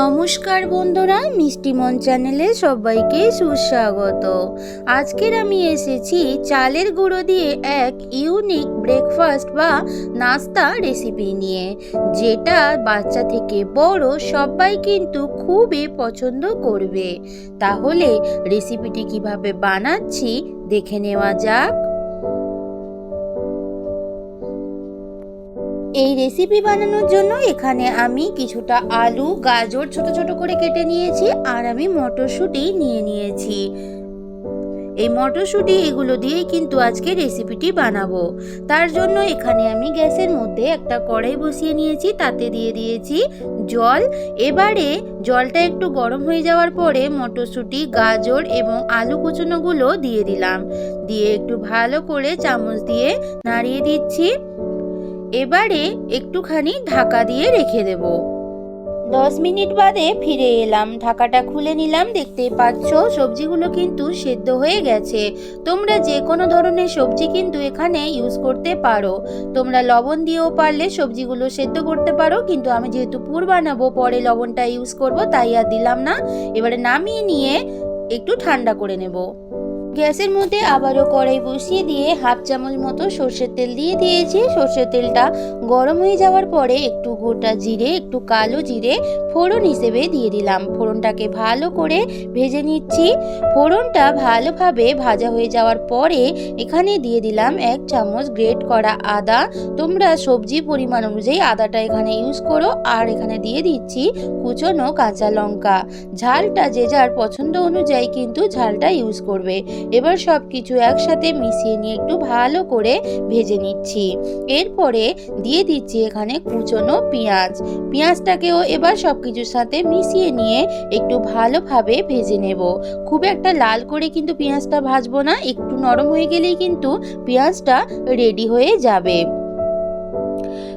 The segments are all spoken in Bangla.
নমস্কার বন্ধুরা, মিষ্টি মন চ্যানেলে সবাইকে সুস্বাগত। আজকের আমি এসেছি চালের গুঁড়ো দিয়ে এক ইউনিক ব্রেকফাস্ট বা নাস্তা রেসিপি নিয়ে, যেটা বাচ্চা থেকে বড় সবাই কিন্তু খুবই পছন্দ করবে। তাহলে রেসিপিটি কীভাবে বানাচ্ছি দেখে নেওয়া যাক। এই রেসিপি বানানোর জন্য এখানে আমি কিছুটা আলু, গাজর ছোট ছোট করে কেটে নিয়েছি আর আমি মটরশুঁটি নিয়ে নিয়েছি। এই মটরশুঁটি এগুলো দিয়েই কিন্তু আজকে রেসিপিটি বানাবো। তার জন্য এখানে আমি গ্যাসের মধ্যে একটা কড়াই বসিয়ে নিয়েছি, তাতে দিয়ে দিয়েছি জল। এবারে জলটা একটু গরম হয়ে যাওয়ার পরে মটরশুঁটি, গাজর এবং আলু কুচনোগুলো দিয়ে দিলাম। দিয়ে একটু ভালো করে চামচ দিয়ে নাড়িয়ে দিচ্ছি। এবারে একটুখানি ঢাকা দিয়ে রেখে দেব। দশ মিনিট বাদে ফিরে এলাম। ঢাকাটা খুলে নিলাম। দেখতে পাচ্ছ, সবজিগুলো কিন্তু সেদ্ধ হয়ে গেছে। তোমরা যে কোনো ধরনের সবজি কিন্তু এখানে ইউজ করতে পারো। তোমরা লবণ দিয়েও পারলে সবজিগুলো সেদ্ধ করতে পারো, কিন্তু আমি যেহেতু পুর বানাবো, পরে লবণটা ইউজ করব, তাই আর দিলাম না। এবারে নামিয়ে নিয়ে একটু ঠান্ডা করে নেব। গ্যাসের মধ্যে আবারও কড়াই বসিয়ে দিয়ে হাফ চামচ মতো সর্ষের তেল দিয়ে দিয়েছি। সর্ষের তেলটা গরম হয়ে যাওয়ার পরে একটু গোটা জিরে, একটু কালো জিরে ফোড়ন হিসেবে দিয়ে দিলাম। ফোড়নটাকে ভালো করে ভেজে নিচ্ছি। ফোড়নটা ভালোভাবে ভাজা হয়ে যাওয়ার পরে এখানে দিয়ে দিলাম এক চামচ গ্রেট করা আদা। তোমরা সবজি পরিমাণ অনুযায়ী আদাটা এখানে ইউজ করো। আর এখানে দিয়ে দিচ্ছি কুচনো কাঁচা লঙ্কা। ঝালটা যে যার পছন্দ অনুযায়ী কিন্তু ঝালটা ইউজ করবে। এবার সব কিছু একসাথে মিশিয়ে নিয়ে একটু ভালো করে ভেজে নিচ্ছি। এরপরে দিয়ে দিচ্ছি এখানে কুচনো পেঁয়াজ। পেঁয়াজটাকেও এবার সব কিছুর সাথে মিশিয়ে নিয়ে একটু ভালোভাবে ভেজে নেব। খুব একটা লাল করে কিন্তু পেঁয়াজটা ভাজবো না, একটু নরম হয়ে গেলেই কিন্তু পেঁয়াজটা রেডি হয়ে যাবে।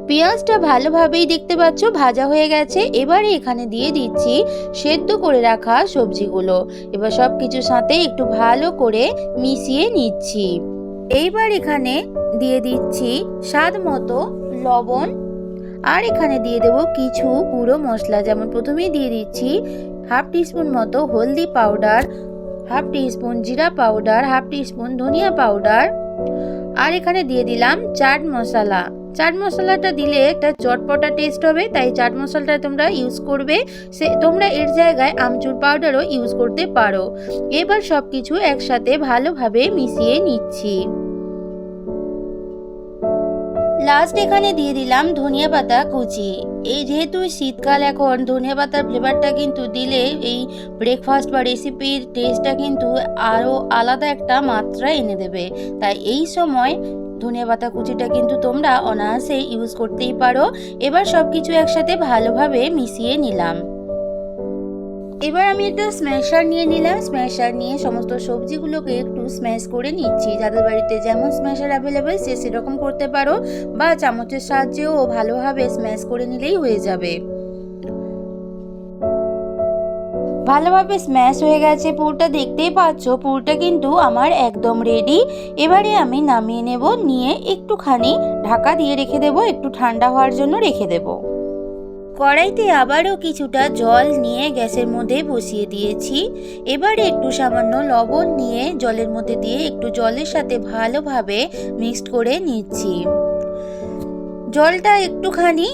পেঁয়াজটা ভালোভাবেই দেখতে পাচ্ছ, ভাজা হয়ে গেছে। এবারে এখানে দিয়ে দিচ্ছি সেদ্ধ করে রাখা সবজিগুলো। এবার সব কিছুর সাথে একটু ভালো করে মিশিয়ে নিচ্ছি। এইবার এখানে দিয়ে দিচ্ছি স্বাদ মতো লবণ। আর এখানে দিয়ে দেব কিছু গুঁড়ো মশলা। যেমন প্রথমেই দিয়ে দিচ্ছি হাফ টিস্পুন মতো হলদি পাউডার, হাফ টিস্পুন জিরা পাউডার, হাফ টিস্পুন ধনিয়া পাউডার। আর এখানে দিয়ে দিলাম চাট মশলা। চাট মশলাটা দিলে একটা চটপটা টেস্ট হবে, তাই চাট মশলাটা তোমরা ইউজ করবে। সে, তোমরা এর জায়গায় আমচুর পাউডারও ইউজ করতে পারো। এবার সব কিছু একসাথে ভালোভাবে মিশিয়ে নিচ্ছি। লাস্ট এখানে দিয়ে দিলাম ধনিয়া পাতা কুচি। এই যেহেতু শীতকাল এখন, ধনিয়া পাতার ফ্লেভারটা কিন্তু দিলে এই ব্রেকফাস্ট বা রেসিপির টেস্টটা কিন্তু আরও আলাদা একটা মাত্রা এনে দেবে। তাই এই সময় ধনিয়া পাতা কুচিটা কিন্তু তোমরা অনায়াসে ইউজ করতেই পারো। এবার সব কিছু একসাথে ভালোভাবে মিশিয়ে নিলাম। এবার আমি একটা স্ম্যাশার নিয়ে নিলাম। স্ম্যাশার নিয়ে সমস্ত সবজিগুলোকে একটু স্ম্যাশ করে নিচ্ছি। যাদের বাড়িতে যেমন স্ম্যাশার অ্যাভেলেবেল সে সেরকম করতে পারো। বা চামচের সাহায্যেও ভালোভাবে স্ম্যাশ করে নিলেই হয়ে যাবে। ভালোভাবে স্ম্যাশ হয়ে গেছে পুরটা, দেখতেই পাচ্ছ? পুরটা কিন্তু আমার একদম রেডি এবারে আমি নামিয়ে নেব, নিয়ে একটুখানি ঢাকা দিয়ে রেখে দেব, একটু ঠান্ডা হওয়ার জন্য রেখে দেব। কড়াইতে আবারও কিছুটা জল নিয়ে গ্যাসের মধ্যে বসিয়ে দিয়েছি। এবারে একটু সামান্য লবণ নিয়ে জলের মধ্যে দিয়ে একটু জলের সাথে ভালোভাবে মিক্সড করে নিচ্ছি। জলটা একটুখানি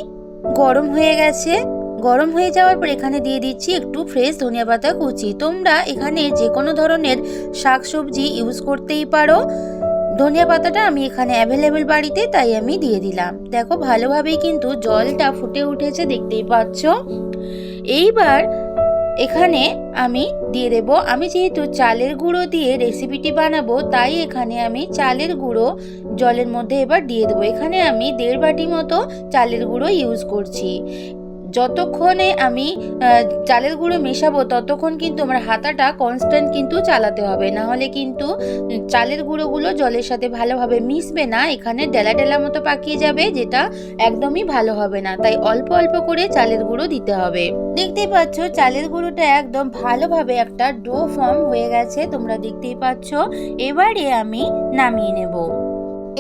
গরম হয়ে গেছে। গরম হয়ে যাওয়ার পর এখানে দিয়ে দিচ্ছি একটু ফ্রেশ ধনিয়া পাতা কুচি। তোমরা এখানে যে কোনো ধরনের শাকসবজি ইউজ করতেই পারো। ধনিয়া পাতাটা আমি এখানে অ্যাভেলেবেল বাড়িতে, তাই আমি দিয়ে দিলাম। দেখো ভালোভাবেই কিন্তু জলটা ফুটে উঠেছে, দেখতেই পাচ্ছ। এইবার এখানে আমি দিয়ে দেব। আমি যেহেতু চালের গুঁড়ো দিয়ে রেসিপিটি বানাবো, তাই এখানে আমি চালের গুঁড়ো জলের মধ্যে এবার দিয়ে দেবো। এখানে আমি দেড় বাটি মতো চালের গুঁড়ো ইউজ করছি। যতক্ষণে আমি চালের গুঁড়ো মেশাবো ততক্ষণ কিন্তু আমার হাতাটা কনস্ট্যান্ট কিন্তু চালাতে হবে। না হলে কিন্তু চালের গুঁড়োগুলো জলের সাথে ভালোভাবে মিশবে না। এখানে ডেলা ডেলা মতো পাকিয়ে যাবে, যেটা একদমই ভালো হবে না। তাই অল্প অল্প করে চালের গুঁড়ো দিতে হবে। দেখতেই পাচ্ছ, চালের গুঁড়োটা একদম ভালোভাবে একটা ডো ফর্ম হয়ে গেছে। তোমরা দেখতেই পাচ্ছ। এবারে আমি নামিয়ে নেব।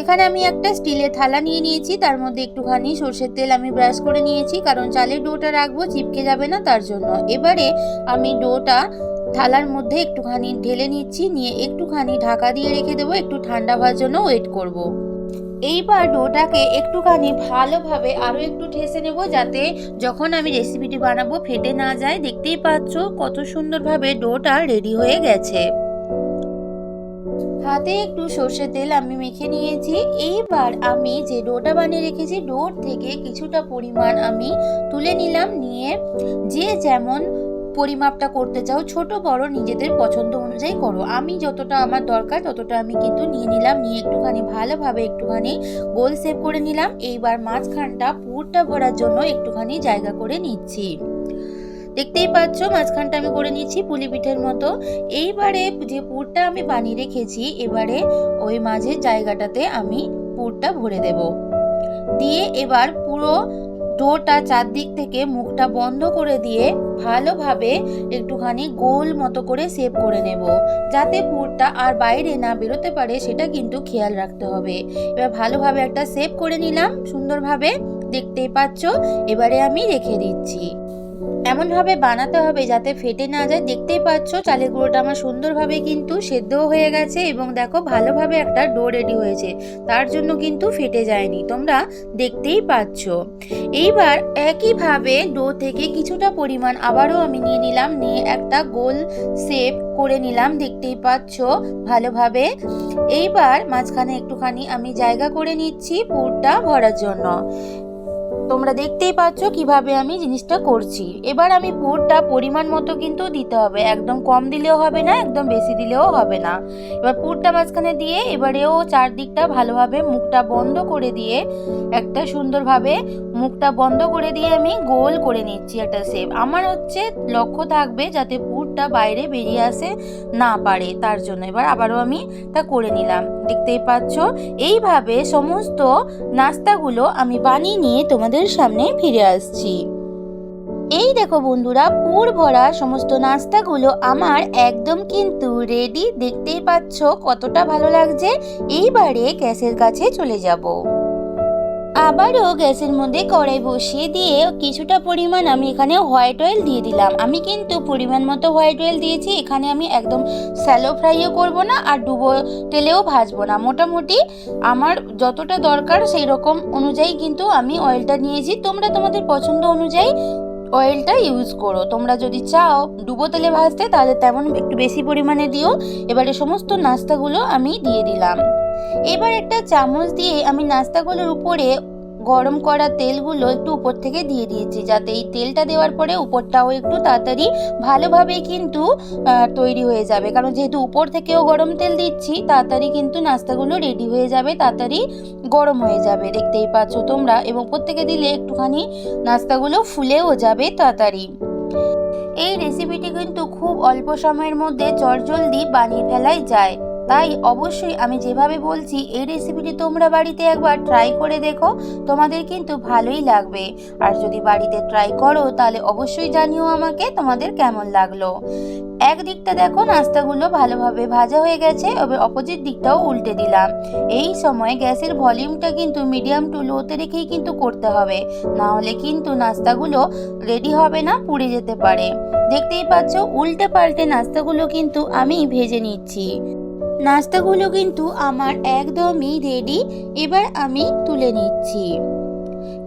এখানে আমি একটা স্টিলের থালা নিয়ে নিয়েছি, তার মধ্যে একটুখানি সর্ষের তেল আমি ব্রাশ করে নিয়েছি, কারণ চালের ডোটা রাখব, চিপকে যাবে না তার জন্য এবারে আমি ডোটা থালার মধ্যে একটুখানি ঢেলে নিচ্ছি, নিয়ে একটুখানি ঢাকা দিয়ে রেখে দেবো, একটু ঠান্ডা হওয়ার জন্য ওয়েট করব। এইবার ডোটাকে একটুখানি ভালোভাবে আরও একটু ঠেসে নেব, যাতে যখন আমি রেসিপিটি বানাবো, ফেটে না যায়, দেখতেই পাচ্ছ কত সুন্দরভাবে ডোটা রেডি হয়ে গেছে হাতে একটু সর্ষের তেল আমি মেখে নিয়েছি। এইবার আমি যে ডোটা বানিয়ে রেখেছি, ডোর থেকে কিছুটা পরিমাণ আমি তুলে নিলাম, নিয়ে যে যেমন পরিমাপটা করতে চাও, ছোট, বড় নিজেদের পছন্দ অনুযায়ী করো। আমি যতটা আমার দরকার ততটা আমি কিন্তু নিয়ে নিলাম, নিয়ে একটুখানি ভালোভাবে একটুখানি গোল সেভ করে নিলাম। এইবার মাঝখানটা পুরটা ভরার জন্য একটুখানি জায়গা করে নিচ্ছি। দেখতেই পাচ্ছ, মাঝখানটা আমি করে নিচ্ছি পুলি পিঠের মতো। এইবারে যে পুরটা আমি বানিয়ে রেখেছি, এবারে ওই মাঝের জায়গাটাতে আমি পুরটা ভরে দেব। দিয়ে এবার পুরো ডোটা চারদিক থেকে মুখটা বন্ধ করে দিয়ে ভালোভাবে একটুখানি গোল মতো করে সেভ করে নেব। যাতে পুরটা আর বাইরে না বেরোতে পারে, সেটা কিন্তু খেয়াল রাখতে হবে। এবার ভালোভাবে একটা সেভ করে নিলাম, সুন্দরভাবে। দেখতেই পাচ্ছ, এবারে আমি রেখে দিচ্ছি। এমনভাবে বানাতে হবে যাতে ফেটে না যায়। দেখতেই পাচ্ছ, চালের গুঁড়োটা আমার সুন্দরভাবে কিন্তু সেদ্ধও হয়ে গেছে এবং দেখো ভালোভাবে একটা ডো রেডি হয়েছে। তার জন্য কিন্তু ফেটে যায়নি। তোমরা দেখতেই পাচ্ছ। এইবার একইভাবে ডো থেকে কিছুটা পরিমাণ আবারও আমি নিয়ে নিলাম, নিয়ে একটা গোল শেপ করে নিলাম। দেখতেই পাচ্ছ ভালোভাবে। এইবার মাঝখানে একটুখানি আমি জায়গা করে নিচ্ছি পুরটা ভরার জন্য। তোমরা দেখতেই পাচ্ছ কীভাবে আমি জিনিসটা করছি। এবার আমি পুরটা পরিমাণ মতো কিন্তু দিতে হবে। একদম কম দিলেও হবে না, একদম বেশি দিলেও হবে না। এবার পুরটা মাঝখানে দিয়ে এবারেও চারদিকটা ভালোভাবে মুখটা বন্ধ করে দিয়ে একটা সুন্দরভাবে মুখটা বন্ধ করে দিয়ে আমি গোল করে নিচ্ছি একটা শেপ আমার হচ্ছে লক্ষ্য থাকবে যাতে পুরটা বাইরে বেরিয়ে আসে না পারে, তার জন্য। এবার আবারও আমি তা করে নিলাম। দেখতেই পাচ্ছ, এইভাবে সমস্ত নাস্তাগুলো আমি বানিয়ে নিয়ে তোমাদের সামনে ফিরে আসছি। এই দেখো বন্ধুরা, পুর ভরা সমস্ত নাস্তাগুলো আমার একদম কিন্তু রেডি দেখতেই পাচ্ছ কতটা ভালো লাগছে। এইবারে গ্যাসের কাছে চলে যাব। আবারও গ্যাসের মধ্যে কড়াই বসিয়ে দিয়ে কিছুটা পরিমাণ আমি এখানে হোয়াইট অয়েল দিয়ে দিলাম। আমি কিন্তু পরিমাণ মতো হোয়াইট অয়েল দিয়েছি, এখানে আমি একদম স্যালো ফ্রাইও করব না আর ডুবো তেলেও ভাজবো না। মোটামুটি আমার যতটা দরকার সেই রকম অনুযায়ী কিন্তু আমি অয়েলটা নিয়েছি। তোমরা তোমাদের পছন্দ অনুযায়ী অয়েলটা ইউজ করো। তোমরা যদি চাও ডুবো তেলে ভাজতে, তাহলে তেমন একটু বেশি পরিমাণে দিও। এবারে সমস্ত নাস্তাগুলো আমি দিয়ে দিলাম। এবার একটা চামচ দিয়ে আমি নাস্তাগুলোর উপরে গরম করা তেলগুলো একটু উপর থেকে দিয়ে দিয়েছি, যাতে এই তেলটা দেওয়ার পরে উপরটাও একটু তাড়াতাড়ি ভালোভাবেই কিন্তু তৈরি হয়ে যাবে। কারণ যেহেতু উপর থেকেও গরম তেল দিচ্ছি, তাড়াতাড়ি কিন্তু নাস্তাগুলো রেডি হয়ে যাবে, তাড়াতাড়ি গরম হয়ে যাবে। দেখতেই পাচ্ছ তোমরা, এবং প্রত্যেকে দিলে একটুখানি নাস্তাগুলো ফুলেও যাবে তাড়াতাড়ি। এই রেসিপিটি কিন্তু খুব অল্প সময়ের মধ্যে চটজলদি বানিয়ে ফেলাই যায়। তাই অবশ্যই আমি যেভাবে বলছি, এই রেসিপিটি তোমরা বাড়িতে একবার ট্রাই করে দেখো, তোমাদের কিন্তু ভালোই লাগবে। আর যদি বাড়িতে ট্রাই করো, তাহলে অবশ্যই জানিও আমাকে তোমাদের কেমন লাগল। একদিকটা দেখো নাস্তাগুলো ভালোভাবে ভাজা হয়ে গেছে, এবার অপোজিট দিকটাও উল্টে দিলাম। এই সময় গ্যাসের ভলিউমটা কিন্তু মিডিয়াম টু লোতে রেখেই কিন্তু করতে হবে। না হলে কিন্তু নাস্তাগুলো রেডি হবে না, পুড়ে যেতে পারে। দেখতেই পাচ্ছ উল্টে পাল্টে নাস্তাগুলো কিন্তু আমি ভেজে নিচ্ছি। নাস্তাগুলো কিন্তু আমার একদমই রেডি এবার আমি তুলে নিচ্ছি।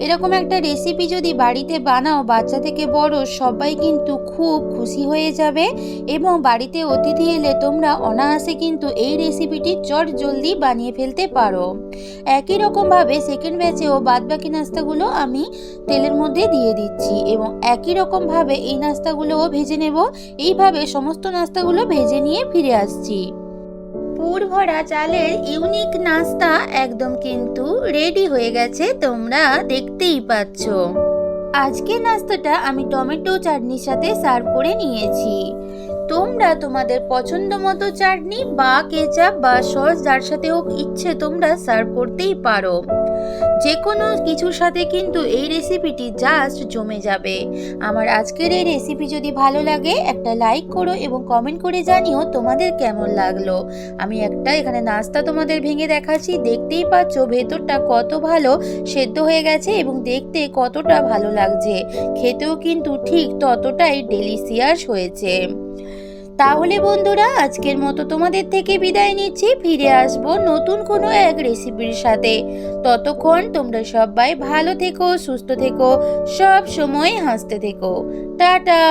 এরকম একটা রেসিপি যদি বাড়িতে বানাও, বাচ্চা থেকে বড়, সবাই কিন্তু খুব খুশি হয়ে যাবে। এবং বাড়িতে অতিথি এলে তোমরা অনায়াসে কিন্তু এই রেসিপিটি চট জলদি বানিয়ে ফেলতে পারো। একই রকমভাবে সেকেন্ড ব্যাচেও বাদবাকি নাস্তাগুলো আমি তেলের মধ্যে দিয়ে দিচ্ছি এবং একই রকমভাবে এই নাস্তাগুলোও ভেজে নেব। এইভাবে সমস্ত নাস্তাগুলো ভেজে নিয়ে ফিরে আসছি। পুর ভরা চালের ইউনিক নাস্তা একদম কিন্তু রেডি হয়ে গেছে, তোমরা দেখতেই পাচ্ছ। আজকে নাস্তাটা আমি টমেটো চাটনির সাথে সার্ভ করে নিয়েছি। তোমরা তোমাদের পছন্দ মতো চাটনি বা কেচাপ বা সস যার সাথে হোক ইচ্ছে তোমরা সার্ভ করতেই পারো। যে কোনো কিছুর সাথে কিন্তু এই রেসিপিটি জাস্ট জমে যাবে। আমার আজকের এই রেসিপি যদি ভালো লাগে, একটা লাইক করো এবং কমেন্ট করে জানিও তোমাদের কেমন লাগল। আমি একটা এখানে নাস্তা তোমাদের ভেঙে দেখাচ্ছি, দেখতেই পাচ্ছ ভেতরটা কত ভালো সেদ্ধ হয়ে গেছে এবং দেখতে কতটা ভালো লাগছে। খেতেও কিন্তু ঠিক ততটাই ডেলিসিয়াস হয়েছে। তাহলে বন্ধুরা, আজকের মতো তোমাদের থেকে বিদায় নিচ্ছি। ফিরে আসব নতুন কোনো এক রেসিপির সাথে। ততক্ষণ তোমরা সবাই ভালো থেকো, সুস্থ থেকো, সব সময় হাসতে থেকো। টাটা!